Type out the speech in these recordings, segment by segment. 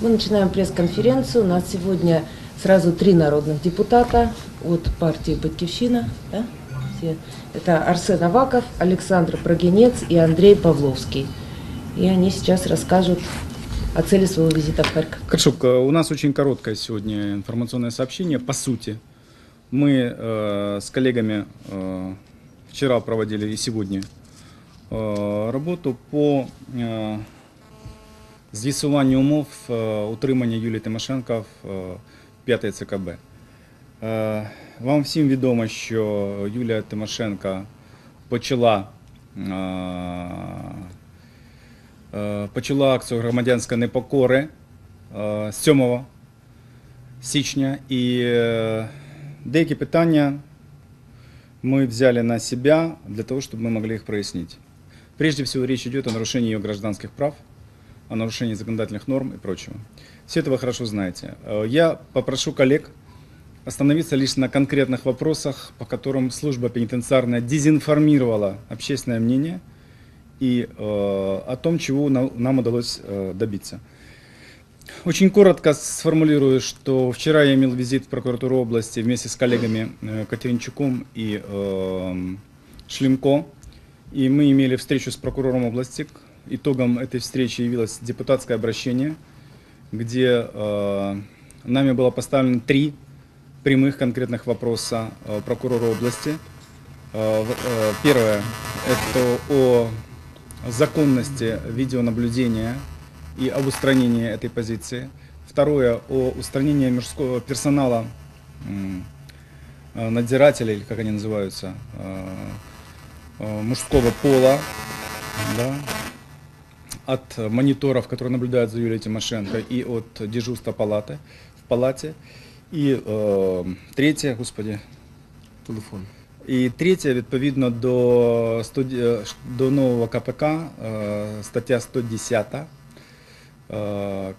Мы начинаем пресс-конференцию. У нас сегодня сразу три народных депутата от партии «Батьковщина». Да? Все. Это Арсен Аваков, Александр Прогинец и Андрей Павловский. И они сейчас расскажут о цели своего визита в Харьков. Хорошо, к- у нас очень короткое сегодня информационное сообщение. По сути, мы э, с коллегами э, вчера проводили и сегодня э, работу по е, з'ясуванню умов е, утримання Юлії Тимошенко в е, п'ятій ЦКБ. Е, Вам всім відомо, що Юлія Тимошенко почала е, е, почала акцію громадянської непокори е, з 7 січня. І е, деякі питання мы взяли на себя для того, чтобы мы могли их прояснить. Прежде всего речь идет о нарушении ее гражданских прав, о нарушении законодательных норм и прочего. Все это вы хорошо знаете. Э, Я попрошу коллег остановиться лишь на конкретных вопросах, по которым служба пенитенциарная дезинформировала общественное мнение и э, о том, чего на- нам удалось э, добиться. Очень коротко сформулирую, что вчера я имел визит в прокуратуру области вместе с коллегами э, Катеринчуком и э, Шлемко. И мы имели встречу с прокурором области. Итогом этой встречи явилось депутатское обращение, где э, нами было поставлено три прямых конкретных вопроса э, прокурору области. Э, э, Первое – это о законности видеонаблюдения и об устранении этой позиции. Второе – о устранении мужского персонала, э, надзирателей, как они называются, э, э, мужского пола, да, от мониторов, которые наблюдают за Юлией Тимошенко, и от дежурства палаты, в палате. И э, третье, господи, Телефон. і третє, відповідно до, студі- е, ш- до нового КПК, е, стаття 110. Е,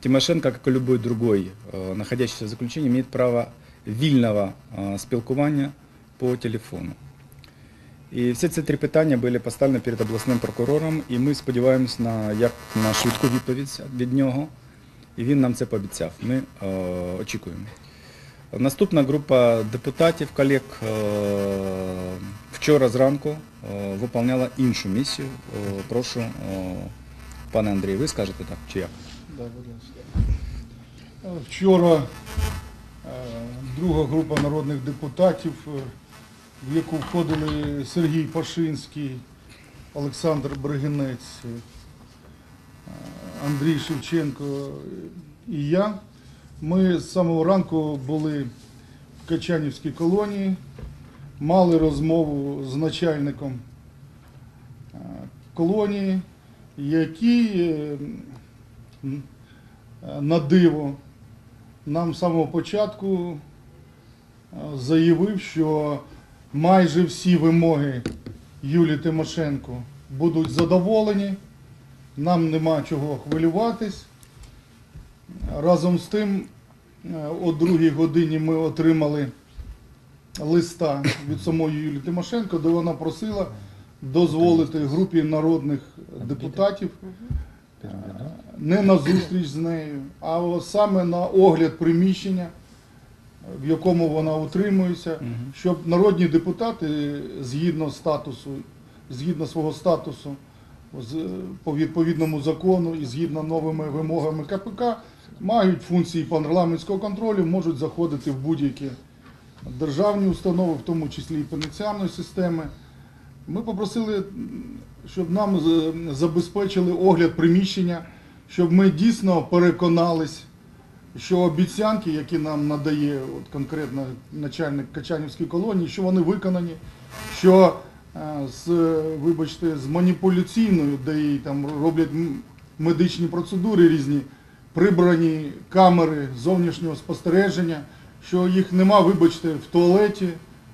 Тимошенко, как и любой другой, э, находящийся в заключении, имеет право вільного э, спілкування по телефону. І всі ці три питання були поставлені перед обласним прокурором, і ми сподіваємось на, як, на швидку відповідь від нього. І він нам це пообіцяв. Ми е, очікуємо. Наступна група депутатів, колег е, вчора зранку е, виконувала іншу місію. Е, Прошу, е, пане Андрій, ви скажете так чи як? Е, Вчора е, друга група народних депутатів, е, в яку входили Сергій Пашинський, Олександр Бригинець, е, Андрій Шевченко і я. Ми з самого ранку були в Качанівській колонії, мали розмову з начальником е, колонії, який е, на диво нам з самого початку заявив, що майже всі вимоги Юлії Тимошенко будуть задоволені, нам нема чого хвилюватись. Разом з тим, е, о другій годині ми отримали листа від самої Юлії Тимошенко, де вона просила дозволити групі народних депутатів не на зустріч з нею, а саме на огляд приміщення, в якому вона утримується, щоб народні депутати згідно статусу, згідно свого статусу по відповідному закону і згідно новими вимогами КПК мають функції парламентського контролю, можуть заходити в будь-які державні установи, в тому числі і пенітенціарної системи. Ми попросили, щоб нам забезпечили огляд приміщення, щоб ми дійсно переконались, що обіцянки, які нам надає от конкретно начальник Качанівської колонії, що вони виконані, що е, з, вибачте, з маніпуляційною, де їй там роблять медичні процедури різні, прибрані камери зовнішнього спостереження, що їх нема, вибачте, в туалеті,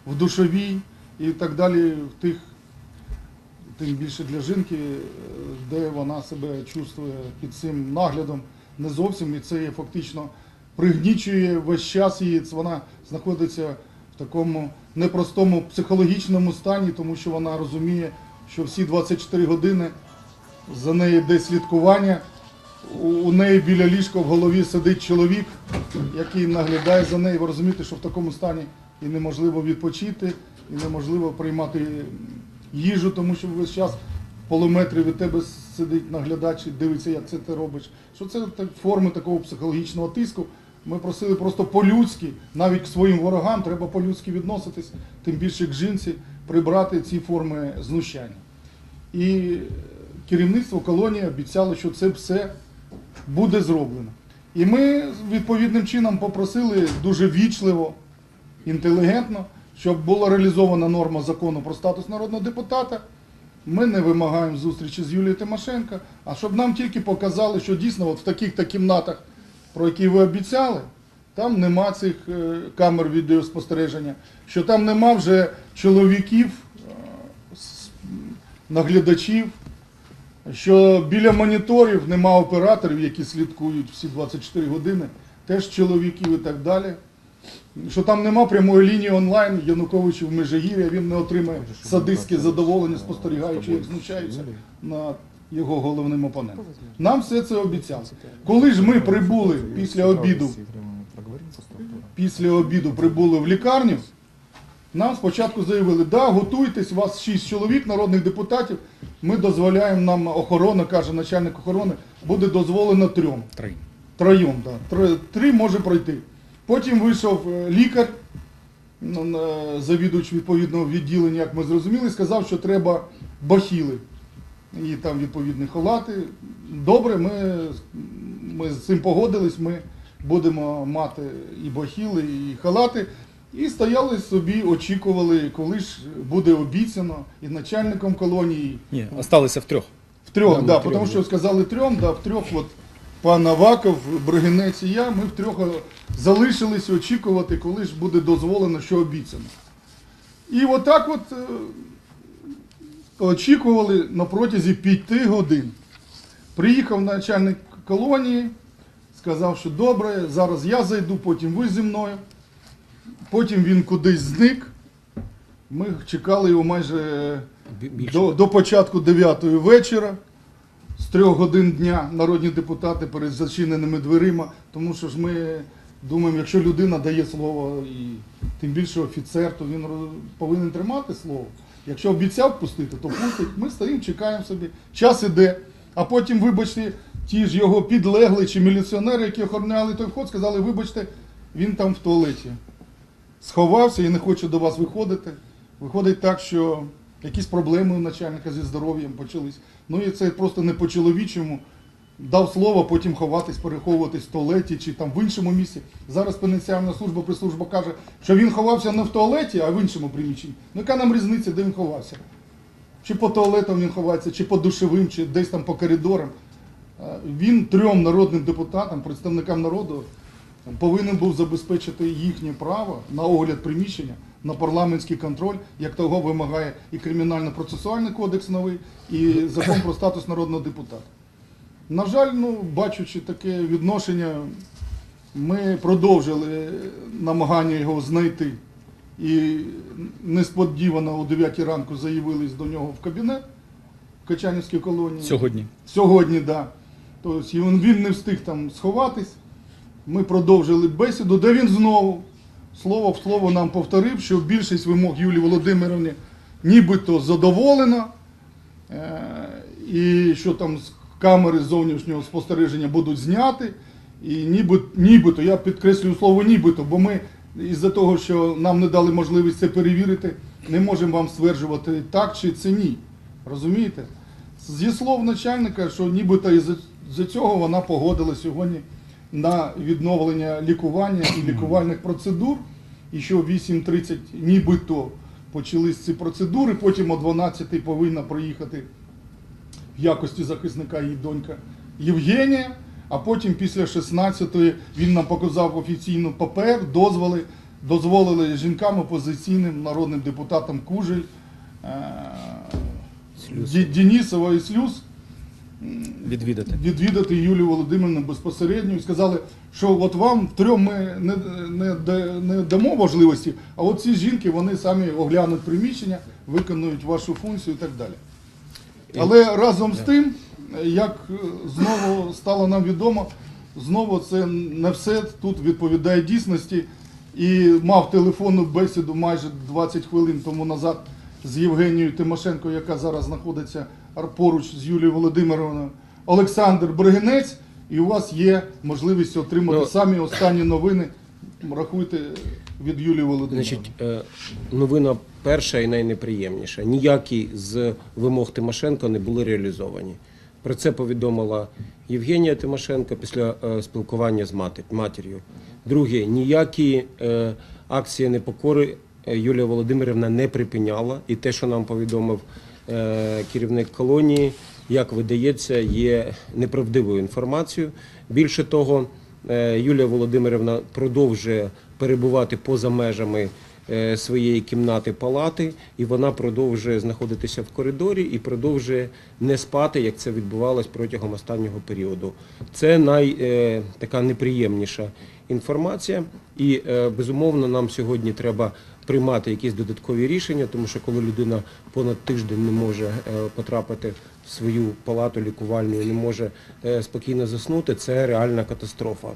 в душовій і так далі, в тих, тим більше для жінки, е, де вона себе чувствує під цим наглядом не зовсім, і це фактично пригнічує весь час її, вона знаходиться в такому непростому психологічному стані, тому що вона розуміє, що всі 24 години за нею йде слідкування у- неї біля ліжка в голові сидить чоловік, який наглядає за нею. Ви розумієте, що в такому стані і неможливо відпочити, і неможливо приймати їжу, тому що весь час в від тебе сидить наглядач і дивиться, як це ти робиш. Що це форми такого психологічного тиску. Ми просили просто по-людськи, навіть к своїм ворогам треба по-людськи відноситись, тим більше к жінці, прибрати ці форми знущання. І керівництво колонії обіцяло, що це все буде зроблено. І ми відповідним чином попросили дуже вічливо, інтелігентно, щоб була реалізована норма закону про статус народного депутата. Ми не вимагаємо зустрічі з Юлією Тимошенко, а щоб нам тільки показали, що дійсно от в таких-то кімнатах, про які ви обіцяли, там нема цих е, камер відеоспостереження, що там нема вже чоловіків, е, наглядачів, що біля моніторів нема операторів, які слідкують всі 24 години, теж чоловіків і так далі. Що там нема прямої лінії онлайн Януковичу в Межигір'я, він не отримає садистське задоволення, спостерігаючи, як знущаються над його головним опонентом. Нам все це обіцяли. Коли ж ми прибули після обіду, після обіду прибули в лікарню, нам спочатку заявили, да, готуйтесь, у вас 6 чоловік, народних депутатів, ми дозволяємо нам охорона, каже начальник охорони, буде дозволено трьом. Три. Троєм, да. Три, три може пройти. Потім вийшов е, лікар, ну, завідувач відповідного відділення, як ми зрозуміли, сказав, що треба бахіли. І там відповідні халати. Добре, ми, ми з цим погодились, ми будемо мати і бахіли, і халати. І стояли собі, очікували, коли ж буде обіцяно і начальником колонії, Ні, осталися в трьох. в трьох, Да, да, тому що сказали трьом, да, в трьох, от пан Аваков, Бригинець і я, ми в трьох е, залишились очікувати, коли ж буде дозволено, що обіцяно. І отак от е, очікували на протязі п'яти годин. Приїхав начальник колонії, сказав, що добре, зараз я зайду, потім ви зі мною. Потім він кудись зник. Ми чекали його майже до, до початку 9 вечора, 3 годин дня народні депутати перед зачиненими дверима, тому що ж ми думаємо, якщо людина дає слово, і тим більше офіцер, то він повинен тримати слово. Якщо обіцяв пустити, то пустить. Ми стоїмо, чекаємо собі. Час іде. А потім, вибачте, ті ж його підлегли чи міліціонери, які охороняли той вход, сказали, вибачте, він там в туалеті сховався і не хоче до вас виходити. Виходить так, що якісь проблеми у начальника зі здоров'ям почались. Ну і це просто не по-чоловічому. Дав слово, потім ховатись, переховуватись в туалеті чи там в іншому місці. Зараз пенітенціарна служба прес-служба каже, що він ховався не в туалеті, а в іншому приміщенні. Ну яка нам різниця, де він ховався? Чи по туалетам він ховається, чи по душевим, чи десь там по коридорам. Він трьом народним депутатам, представникам народу, повинен був забезпечити їхнє право на огляд приміщення, на парламентський контроль, як того вимагає і кримінально-процесуальний кодекс новий, і закон про статус народного депутата. На жаль, ну, бачучи таке відношення, ми продовжили намагання його знайти. І несподівано о 9 ранку заявились до нього в кабінет в Качанівській колонії. Сьогодні. Сьогодні, так. Да. Тобто він, він не встиг там сховатись. Ми продовжили бесіду, де він знову слово в слово нам повторив, що більшість вимог Юлії Володимирівни нібито задоволена, е, і що там з камери зовнішнього спостереження будуть зняти. І ніби, нібито, я підкреслюю слово нібито, бо ми із-за того, що нам не дали можливість це перевірити, не можемо вам стверджувати так чи це ні. Розумієте? Зі слов начальника, що нібито із-за цього вона погодила сьогодні на відновлення лікування і лікувальних процедур, і що в 8.30 нібито почались ці процедури, потім о 12 повинна проїхати в якості захисника її донька Євгенія, а потім після 16-ї він нам показав офіційно папер, дозволи, дозволили жінкам опозиційним народним депутатам Кужель, е, Денісова і Слюс Відвідати. відвідати Юлію Володимирівну безпосередньо і сказали, що от вам трьом ми не, не, не дамо можливості, а от ці жінки вони самі оглянуть приміщення, виконують вашу функцію і так далі. Але разом з тим як е, знову стало нам відомо, знову це не все тут відповідає дійсності. І мав телефонну бесіду майже 20 хвилин тому назад з Євгенією Тимошенко, яка зараз знаходиться поруч з Юлією Володимировною, Олександр Бригинець, і у вас є можливість отримати Ну, самі останні новини. Рахуйте від Юлії Володимировни. Значить, е, новина перша і найнеприємніша. Ніякі з вимог Тимошенко не були реалізовані. Про це повідомила Євгенія Тимошенко після е, спілкування з матір'ю. Друге, ніякі е, акції непокори Юлія Володимирівна не припиняла. І те, що нам повідомив керівник колонії, як видається, є неправдивою інформацією. Більше того, Е, Юлія Володимирівна продовжує перебувати поза межами е, своєї кімнати палати, і вона продовжує знаходитися в коридорі і продовжує не спати, як це відбувалось протягом останнього періоду. Це най е, така неприємніша інформація, і е, безумовно нам сьогодні треба приймати якісь додаткові рішення, тому що коли людина понад тиждень не може е, потрапити в свою палату лікувальну і не може е, спокійно заснути, це реальна катастрофа.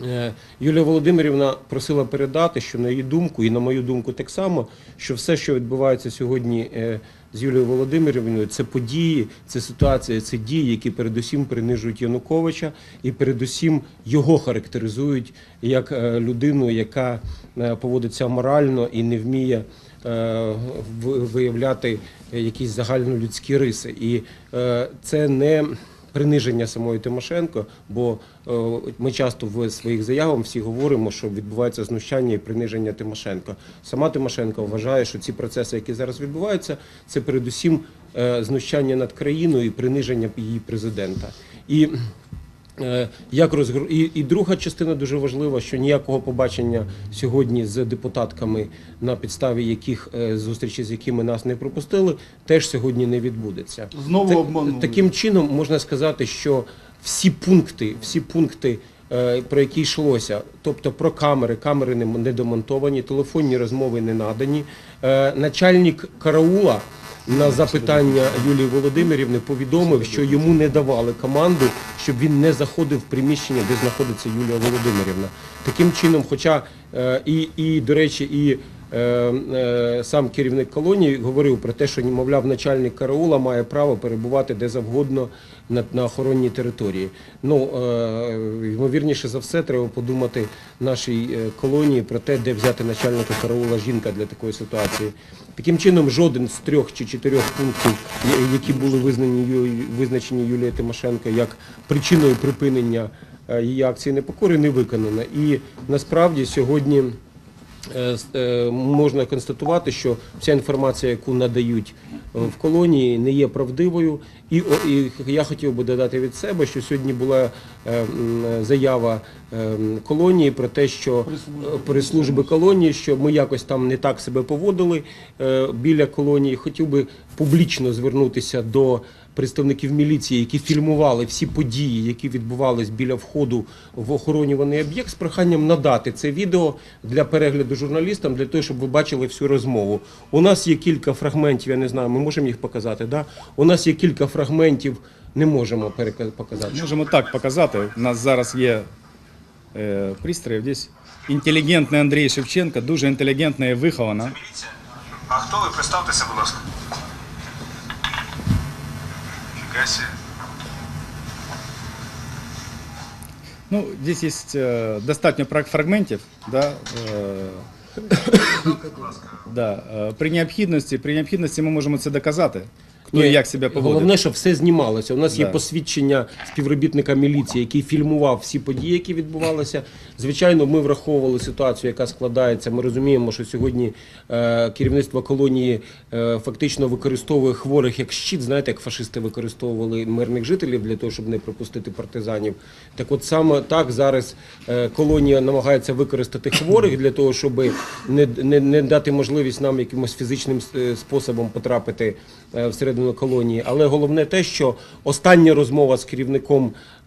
Е, Юлія Володимирівна просила передати, що на її думку, і на мою думку так само, що все, що відбувається сьогодні е, з Юлією Володимирівною, це події, це ситуація, це дії, які передусім принижують Януковича і передусім його характеризують як е, людину, яка поводиться морально і не вміє виявляти якісь загальнолюдські риси. І це не приниження самої Тимошенко, бо е, ми часто в своїх заявах всі говоримо, що відбувається знущання і приниження Тимошенко. Сама Тимошенко вважає, що ці процеси, які зараз відбуваються, це передусім е, знущання над країною і приниження її президента. І Як розгру... і, і друга частина дуже важлива, що ніякого побачення сьогодні з депутатками, на підставі яких е, зустрічі з якими нас не пропустили, теж сьогодні не відбудеться. Знову Так- обманули. Таким чином можна сказати, що всі пункти, всі пункти, е, про які йшлося, тобто про камери, камери не демонтовані, телефонні розмови не надані. Е, Начальник караула на запитання Юлії Володимирівни повідомив, що йому не давали команду, щоб він не заходив в приміщення, де знаходиться Юлія Володимирівна. Таким чином, хоча е, і, і до речі, і е, е, сам керівник колонії говорив про те, що мовляв, начальник караула має право перебувати де завгодно на, на охоронній території. Ну ймовірніше за все, треба подумати нашій колонії про те, де взяти начальника караула жінка для такої ситуації. Таким чином, жоден з трьох чи чотирьох пунктів, які були визнані визначені Юлією Тимошенко як причиною припинення е, її акції непокори, не виконано. І насправді сьогодні. Е, е, можна констатувати, що вся інформація, яку надають в колонії, не є правдивою. І, і я хотів би додати від себе, що сьогодні була е, заява е, колонії про те, що Прес-служби. е, колонії, що ми якось там не так себе поводили е, біля колонії. Хотів би публічно звернутися до представників міліції, які фільмували всі події, які відбувались біля входу в охоронюваний об'єкт, з проханням надати це відео для перегляду журналістам, для того, щоб ви бачили всю розмову. У нас є кілька фрагментів, я не знаю, ми можемо їх показати. Да? У нас є кілька фрагментів, не можемо показати. Можемо так показати. У нас зараз є е, пристрої. Десь інтелігентний Андрій Шевченко, дуже інтелігентна і вихована. А хто ви? Представтеся, будь ласка. Фігасі. Ну, здесь есть э, достатньо фрагментів, да, е, да, е, при необхідності, при необхідності ми можемо це доказати. Хто і як себе поводить. Головне, щоб все знімалося. У нас є Да. посвідчення співробітника міліції, який фільмував всі події, які відбувалися. Звичайно, ми враховували ситуацію, яка складається. Ми розуміємо, що сьогодні е, керівництво колонії е, фактично використовує хворих як щит. Знаєте, як фашисти використовували мирних жителів для того, щоб не пропустити партизанів. Так, от саме так зараз е, колонія намагається використати хворих для того, щоб не, не, не дати можливість нам якимось фізичним е, способом потрапити всередину колонії. Але головне те, що остання розмова з керівником е,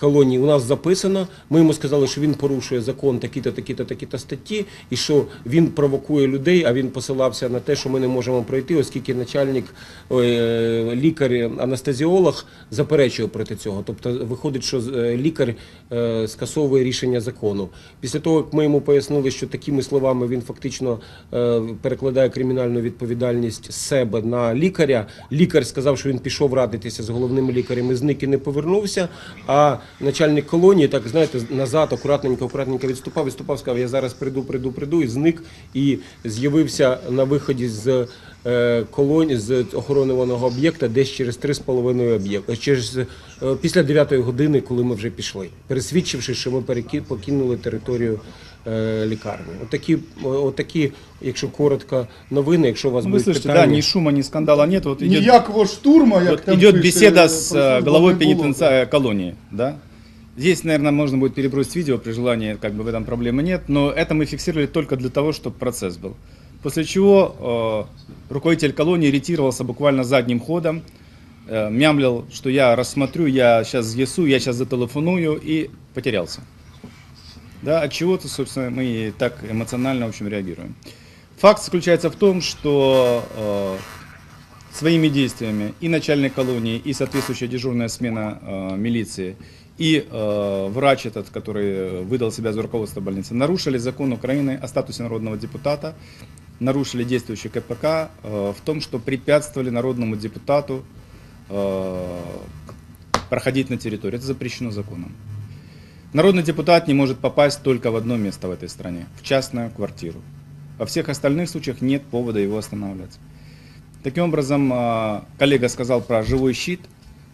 колонії у нас записано. Ми йому сказали, що він порушує закон такі-то, такі-то, такі-то статті, і що він провокує людей, а він посилався на те, що ми не можемо пройти, оскільки начальник, е, лікар, анестезіолог заперечує проти цього. Тобто виходить, що е, лікар е, скасовує рішення закону. Після того, як ми йому пояснили, що такими словами він фактично е, перекладає кримінальну відповідальність себе на лікаря, лікар сказав, що він пішов радитися з головним лікарем і зник і не повернувся. А начальник колонії, так знаєте, назад акуратненько, акуратненько відступав, відступав, сказав, я зараз прийду, прийду, прийду, і зник і з'явився на виході з е, колонії з охоронюваного об'єкта десь через 3,5 об'єкта, через е, після 9 години, коли ми вже пішли, пересвідчивши, що ми переки- покинули територію е, лікарні. Отакі, отакі, якщо коротко, новини, якщо у вас Ну, Вы будуть слышите, питання. да, ни шума, ни скандала нет. Вот идет, Ніякого штурма, як вот там идет пише, беседа с про э, службу главой не було. пенитенциарной колонии, да? Здесь, наверное, можно будет перебросить видео при желании, как бы в этом проблемы нет, но это мы фиксировали только для того, чтобы процесс был. После чего э, руководитель колонии ретировался буквально задним ходом, э, мямлил, что я рассмотрю, я сейчас съесу, я сейчас зателефоную и потерялся. Да, от чего-то, собственно, мы так эмоционально, в общем, реагируем. Факт заключается в том, что э, своими действиями и начальник колонии, и соответствующая дежурная смена э, милиции, и э, врач этот, который выдал себя за руководство больницы, нарушили закон Украины о статусе народного депутата, нарушили действующий КПК э, в том, что препятствовали народному депутату э, проходить на территорию. Это запрещено законом. Народный депутат не может попасть только в одно место в этой стране, в частную квартиру. Во всех остальных случаях нет повода его останавливать. Таким образом, э, коллега сказал про живой щит.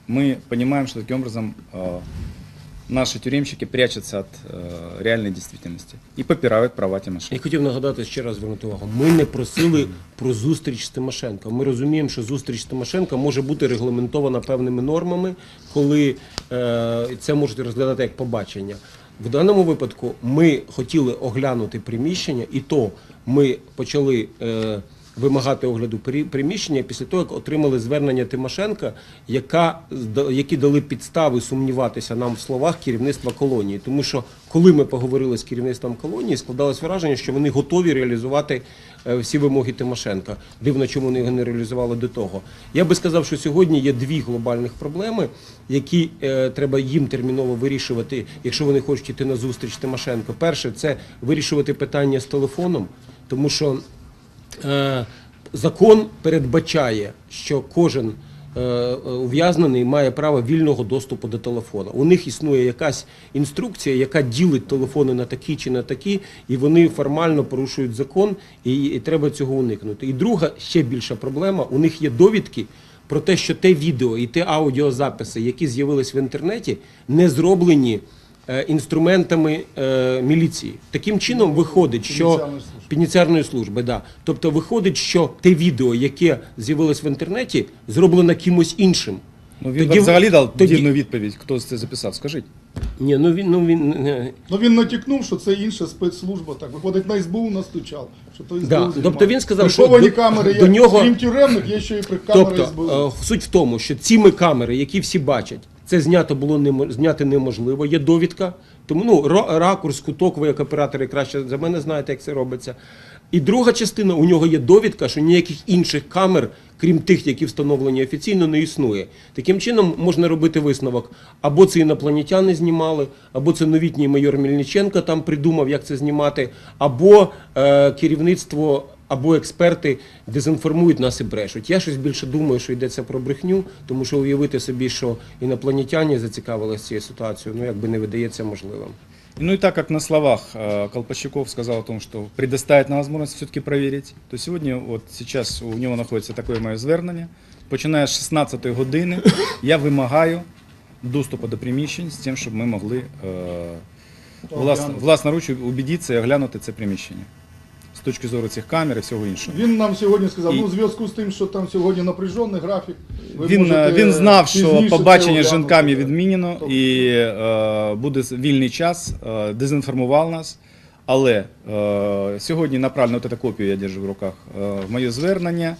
Мы понимаем, что таким образом наши тюремщики прячутся от э, реальной действительности и попирают права Я хотів нагадати ще раз звернути увагу. Ми не просили про зустріч з Тимошенко. Ми розуміємо, що зустріч з Тимошенко може бути регламентована певними нормами, коли е, це можуть розглядати як побачення. В даному випадку ми хотіли оглянути приміщення, і то ми почали. Е, Вимагати огляду при- приміщення після того, як отримали звернення Тимошенка, яка які дали підстави сумніватися нам в словах керівництва колонії. Тому що коли ми поговорили з керівництвом колонії, складалось враження, що вони готові реалізувати е, всі вимоги Тимошенка. Дивно, чому вони його не реалізували до того. Я би сказав, що сьогодні є дві глобальних проблеми, які е, треба їм терміново вирішувати, якщо вони хочуть йти на зустріч Тимошенко. Перше, це вирішувати питання з телефоном, тому що Закон передбачає, що кожен е, е, ув'язнений має право вільного доступу до телефона. У них існує якась інструкція, яка ділить телефони на такі чи на такі, і вони формально порушують закон, і, і треба цього уникнути. І друга ще більша проблема: у них є довідки. Про те, що те відео і те аудіозаписи, які з'явились в інтернеті, не зроблені е, інструментами е, міліції. Таким чином виходить, що Пенітенціарної служби. да. Тобто виходить, що те відео, яке з'явилось в інтернеті, зроблено кимось іншим. Ну, він Тоді- взагалі дав тоді- дивну відповідь, хто це записав, скажіть. Ні, ну він ну він е, Ну він натякнув, що це інша спецслужба. Так виходить, на СБУ настучав. Що то СБУ Да, тобто він сказав, що Приховані до- камери є, до нього- крім тюремних, є ще і при камери СБУ. Тобто е, суть в тому, що цими камери, які всі бачать, це знято було немо- зняти неможливо. Є довідка. Тому ну ракурс, куток, ви як оператори краще за мене знаєте, як це робиться. І друга частина у нього є довідка, що ніяких інших камер, крім тих, які встановлені офіційно, не існує. Таким чином можна робити висновок: або це інопланетяни знімали, або це новітній майор Мельниченко там придумав, як це знімати, або е, керівництво або експерти дезінформують нас і брешуть. Я щось більше думаю, що йдеться про брехню, тому що уявити собі, що інопланетяні зацікавилися цією ситуацією, ну якби не видається можливим. Ну и так как на словах э, Колпачеков сказал о том, что предоставит нам возможность все-таки проверить, то сегодня, вот сейчас у него находится такое моє звернення. Починая з 16 години, я вимагаю доступу до приміщень з тим, щоб ми могли е, влас, власноруч убедитися і оглянути це приміщення. Точки зору цих камер і всього іншого. Він нам сьогодні сказав, І- ну в зв'язку з тим, що там сьогодні напряжений графік. ви Він, можете е, він знав, що пізніше це побачення з оглянути. жінками відмінено Тобто, і е, буде вільний час, е, дезінформував нас. Але е, сьогодні направлено от цю копію я держу в руках е, в моє звернення.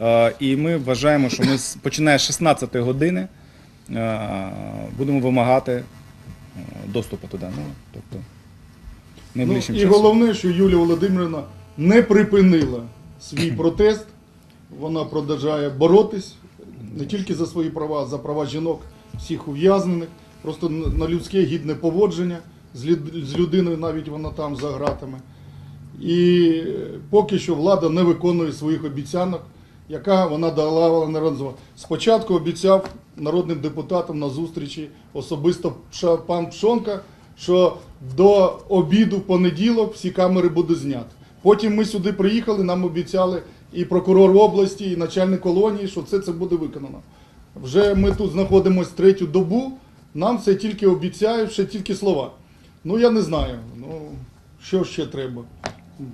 Е, і ми вважаємо, що ми з- починає з 16 години е, будемо вимагати е, доступу туди. Ну, тобто, Ну, найближчим і часом. головне, що Юлія Володимирівна не припинила свій протест. Вона продовжує боротись не тільки за свої права, а за права жінок, всіх ув'язнених, просто на людське гідне поводження з людиною, навіть вона там за ґратами. І е, поки що влада не виконує своїх обіцянок, яка вона дала неразово. Спочатку обіцяв народним депутатам на зустрічі особисто пан Пшонка, що до обіду в понеділок всі камери будуть зняті. Потім ми сюди приїхали, нам обіцяли і прокурор області, і начальник колонії, що все це буде виконано. Вже ми тут знаходимося третю добу, нам це тільки обіцяють, ще тільки слова. Ну я не знаю. Ну що ще треба?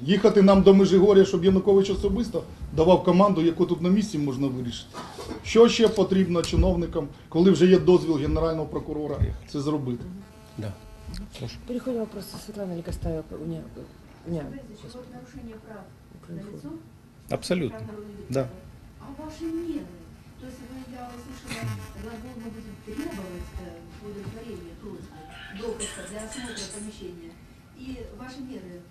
Їхати нам до Межигоря, щоб Янукович особисто давав команду, яку тут на місці можна вирішити. Що ще потрібно чиновникам, коли вже є дозвіл генерального прокурора це зробити? Да. Переходим к вопросу Светланы Ликостаева. У меня, у меня Значит, вот нарушение прав Украинфо. налицо, Абсолютно. прав народных Да. депутатов. А ваши меры? То есть вы, я услышала, глагол мы будем требовать э, удовлетворения просьбы допуска для осмотра помещения. И ваши меры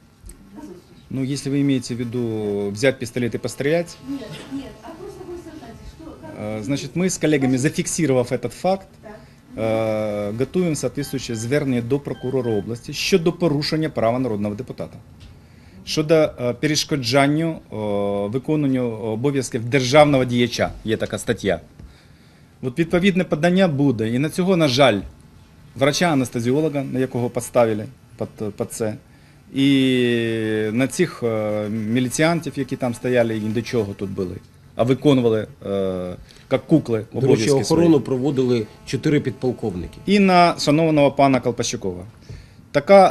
назовите. Ну, если вы имеете в виду взять пистолет и пострелять, Нет, нет, а просто вы сознайте, что... как э, вы значит, видите? мы с коллегами, зафиксировав этот факт, Так. е, готуємо соответствуюче звернення до прокурора області щодо порушення права народного депутата. Щодо е, перешкоджанню е, виконанню обов'язків державного діяча, є така стаття. От відповідне подання буде. І на цього, на жаль, врача-анестезіолога, на якого поставили під, під це, і на цих е, міліціантів, які там стояли і до чого тут були, а виконували е, як кукли До речі, обов'язки свої. охорону проводили чотири підполковники. і на шанованого пана Колпащукова. Така,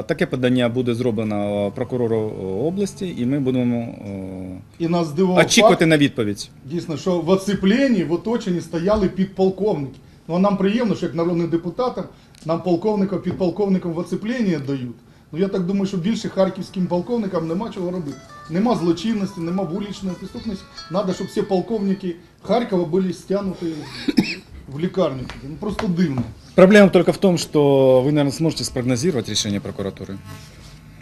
е, таке подання буде зроблено прокурору області, і ми будемо е, І нас очікувати факт, на відповідь. дійсно, що в оцепленні, в оточенні стояли підполковники. Ну а нам приємно, що як народним депутатам нам полковника, підполковникам в оцепленні дають. Ну я так думаю, що більше харківським полковникам нема чого робити. Нема злочинності, нема вуличної преступності. Надо, щоб всі полковники Харкова були стягнуті в лікарню. Ну просто дивно. Проблема только в том, что вы, наверное, сможете спрогнозировать решение прокуратуры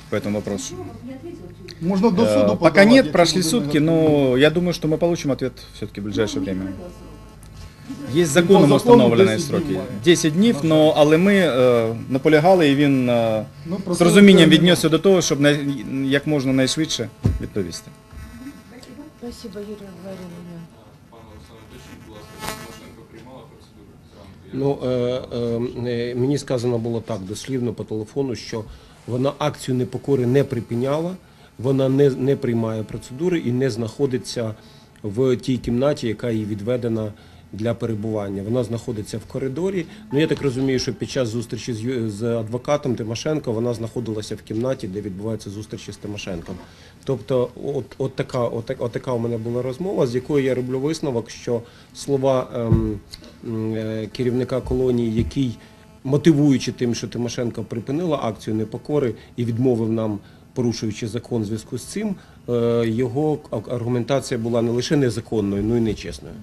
по этому вопросу. Почему вот не ответил чуть? Можна до Э, суду Пока подавати, нет, якщо прошли буде сутки, негативно. но я думаю, что мы получим ответ все-таки в ближайшее Ну, не время. пройдет срок. Есть по законом закону установлені 10 строки. днів має. 10 днів, но, але ми е, наполягали, і він е, Ну, з просто розумінням це віднісся до того, щоб най, як можна найшвидше відповісти. Спасибо. Спасибо, Юрия Ну, е, е, мені сказано було так дослівно по телефону, що вона акцію непокори не припиняла, вона не, не приймає процедури і не знаходиться в тій кімнаті, яка їй відведена для перебування. Вона знаходиться в коридорі. Ну я так розумію, що під час зустрічі з, з адвокатом Тимошенко вона знаходилася в кімнаті, де відбуваються зустрічі з Тимошенком. Тобто, от, от, така, от, от така у мене була розмова, з якої я роблю висновок, що слова ем, е, керівника колонії, який мотивуючи тим, що Тимошенко припинила акцію непокори і відмовив нам, порушуючи закон в зв'язку з цим, е, його аргументація була не лише незаконною, ну і нечесною.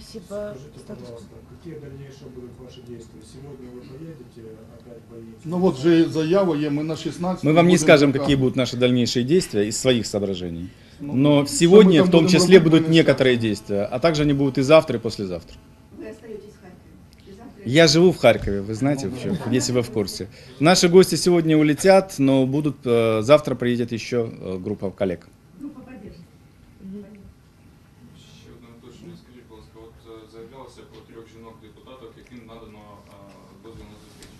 Спасибо. Скажите, пожалуйста, какие дальнейшие будут ваши действия? Сегодня вы поедете, опять поедете? Ну от вже заява є, ми на 16 Мы вам не скажем, какие будут наши дальнейшие действия из своих соображений. Ну, Но что мы сегодня там в том будем числе будут мы не некоторые действия, а также они будут и завтра, и послезавтра. Вы остаетесь в Харькове. И завтра- Я живу в Харькове, вы знаете, в чём, если вы в курсе. Наши гости сегодня улетят, но будут э, завтра приедет еще э, группа коллег. Группа поддержки. Заявлялося про трьох жінок-депутаток, яким надано дозвіл на зустріч.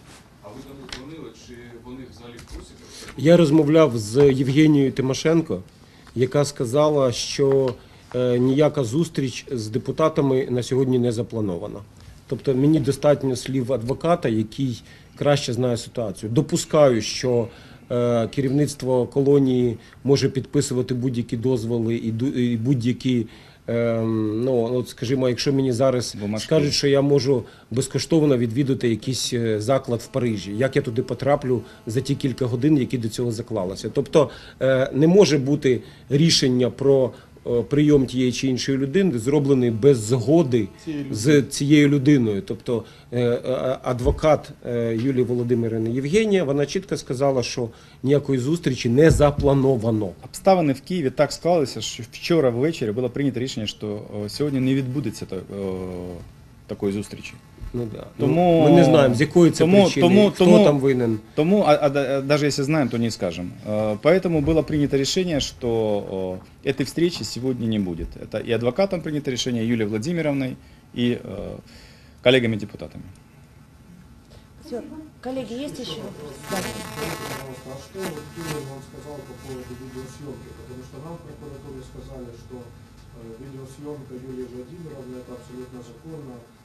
А ви до них дзвонили, чи вони взагалі в курсі? Я розмовляв з Євгенією Тимошенко, яка сказала, що е, ніяка зустріч з депутатами на сьогодні не запланована. Тобто мені достатньо слів адвоката, який краще знає ситуацію. Допускаю, що е, керівництво колонії може підписувати будь-які дозволи і будь-які. Ем, Ну, от скажімо, якщо мені зараз скажуть, що я можу безкоштовно відвідати якийсь е, заклад в Парижі, як я туди потраплю за ті кілька годин, які до цього заклалися. Тобто е, не може бути рішення про прийом тієї чи іншої людини зроблений без згоди з цією людиною. Тобто е, е, адвокат е, Юлії Володимирівни Євгенія, вона чітко сказала, що ніякої зустрічі не заплановано. Обставини в Києві так склалися, що вчора ввечері було прийнято рішення, що сьогодні не відбудеться та- такої зустрічі. Ну, да. Тому- ну, ми не знаємо, з якої це тому- причини, тому- хто тому- там винен. Тому, а, а да- даже если знаем, то не скажем. Э, Поэтому было принято решение, что о, этой встречи сегодня не будет. Это и адвокатом принято решение, Юлией Владимировной, и э, коллегами-депутатами. Всё. Коллеги, есть еще? Да. Пожалуйста, а что Кирилл вам сказал по поводу видеосъемки? Потому что нам в прокуратуре сказали, что э, видеосъемка Юлии Владимировны это абсолютно законно все.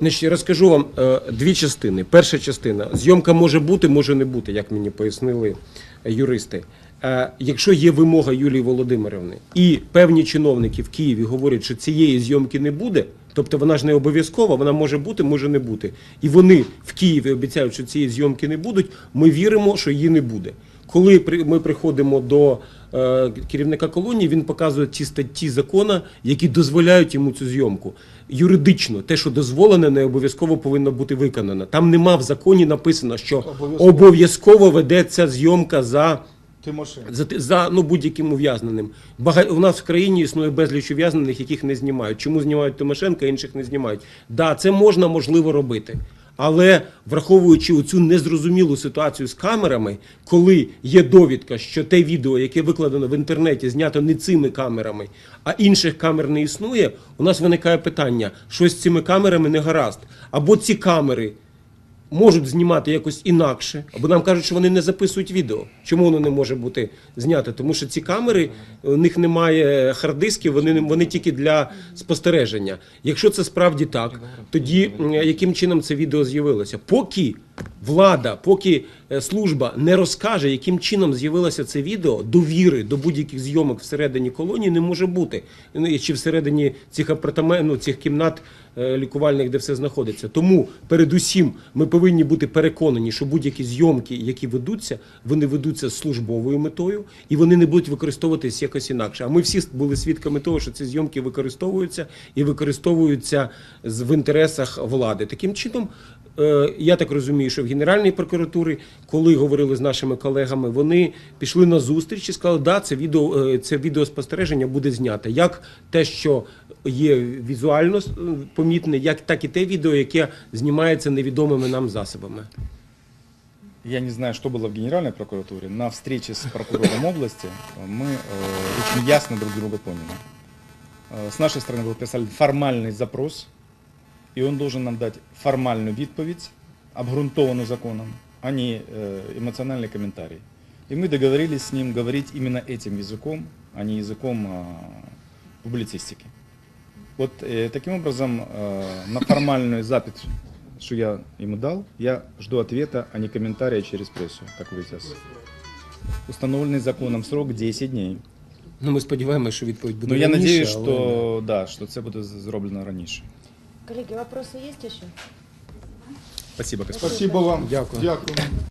Значить, розкажу вам е, дві частини. Перша частина зйомка може бути, може не бути, як мені пояснили юристи. Е, Якщо є вимога Юлії Володимирівни, і певні чиновники в Києві говорять, що цієї зйомки не буде, тобто вона ж не обов'язкова, вона може бути, може не бути. І вони в Києві обіцяють, що цієї зйомки не будуть. Ми віримо, що її не буде. Коли ми приходимо до е, керівника колонії, він показує ті статті закону, які дозволяють йому цю зйомку. Юридично, те, що дозволене, не обов'язково повинно бути виконано. Там нема в законі написано, що Обов'язково. обов'язково ведеться зйомка за за, за ну, будь-яким ув'язненим. Бага... У нас в країні існує безліч ув'язнених, яких не знімають. Чому знімають Тимошенка, інших не знімають? Да, це можна, можливо, робити. Але враховуючи оцю незрозумілу ситуацію з камерами, коли є довідка, що те відео, яке викладено в інтернеті, знято не цими камерами, а інших камер не існує, у нас виникає питання, що з цими камерами не гаразд. Або ці камери можуть знімати якось інакше, або нам кажуть, що вони не записують відео. Чому воно не може бути знято? Тому що ці камери, у них немає харддисків, вони, вони тільки для спостереження. Якщо це справді так, тоді яким чином це відео з'явилося? Поки влада, поки е, служба не розкаже, яким чином з'явилося це відео, довіри до будь-яких зйомок всередині колонії не може бути. Ну, Чи всередині цих апартаментів, ну, цих кімнат е, лікувальних, де все знаходиться. Тому передусім ми повинні бути переконані, що будь-які зйомки, які ведуться, вони ведуться з службовою метою і вони не будуть використовуватись якось інакше. А ми всі були свідками того, що ці зйомки використовуються і використовуються в інтересах влади. Таким чином. Е, Я так розумію, що в Генеральній прокуратурі, коли говорили з нашими колегами, вони пішли на зустріч і сказали, да, це відео, е, це відеоспостереження буде знято. Як те, що є візуально е, помітне, як так і те відео, яке знімається невідомими нам засобами. Я не знаю, что было в Генеральной прокуратуре. На встрече с прокурором области мы э, очень ясно друг друга поняли. Э, С нашей стороны был представлен формальный запрос, и он должен нам дать формальную відповідь, обґрунтованную законом, а не э, эмоциональный комментарий. И мы договорились с ним говорить именно этим языком, а не языком а, публицистики. Вот э, таким образом э, на формальную запись, что я ему дал, я жду ответа, а не комментария через прессу, как вы сейчас. Установленный законом срок 10 дней. Ну, ми сподіваємося, що відповідь буде. Но я раніше, надеюсь, але- что да, что це буде зроблено раніше. Коллеги, вопросы есть еще? Спасибо, господин. Спасибо вам. Дякую. Дякую.